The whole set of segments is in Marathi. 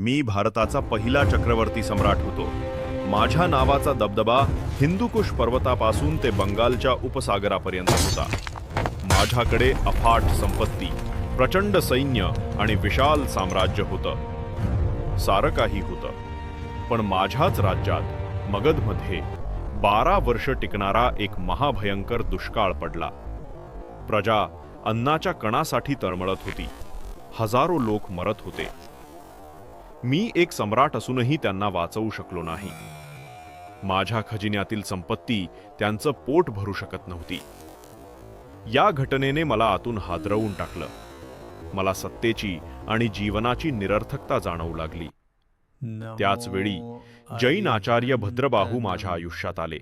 मी भारताचा पहिला चक्रवर्ती सम्राट होतो. माझ्या नावाचा दबदबा हिंदुकुश पर्वतापासून ते बंगालच्या उपसागरापर्यंत होता. माझ्याकडे अफाट संपत्ती प्रचंड सैन्य आणि विशाल साम्राज्य होतं. सारं काही होतं. पण माझ्याच राज्यात मगधमध्ये बारा वर्ष टिकणारा एक महाभयंकर दुष्काळ पडला. प्रजा अन्नाच्या कणासाठी तळमळत होती. हजारो लोक मरत होते. मी एक सम्राट असूनही त्यांना वाचवू शकलो नाही. माझ्या खजिन्यातील संपत्ती त्यांचं पोट भरू शकत नव्हती. या घटनेने मला आतून हादरवून टाकलं. मला सत्तेची आणि जीवनाची निरर्थकता जाणवू लागली. त्याच वेळी जैन आचार्य भद्रबाहू माझ्या आयुष्यात आले.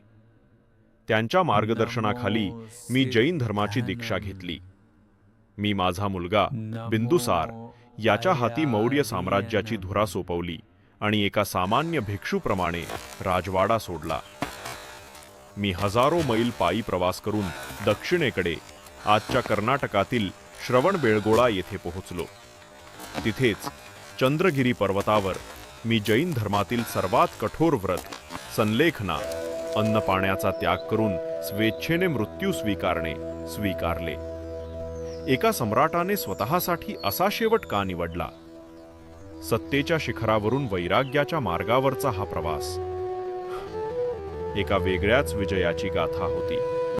त्यांच्या मार्गदर्शनाखाली मी जैन धर्माची दीक्षा घेतली. मी माझा मुलगा बिंदुसार याच्या हाती मौर्य साम्राज्याची धुरा सोपवली आणि एका सामान्य भिक्षूप्रमाणे राजवाडा सोडला. मी हजारो मैल पायी प्रवास करून दक्षिणेकडे आजच्या कर्नाटकातील श्रवणबेळगोळा येथे पोहोचलो. तिथेच चंद्रगिरी पर्वतावर मी जैन धर्मातील सर्वात कठोर व्रत संलेखना अन्न पाण्याचा त्याग करून स्वेच्छेने मृत्यू स्वीकारणे स्वीकारले. एका सम्राटाने स्वतःसाठी असा शेवट का निवडला? सत्तेच्या शिखरावरून वैराग्याच्या मार्गावरचा हा प्रवास. एका वेगळ्याच विजयाची गाथा होती.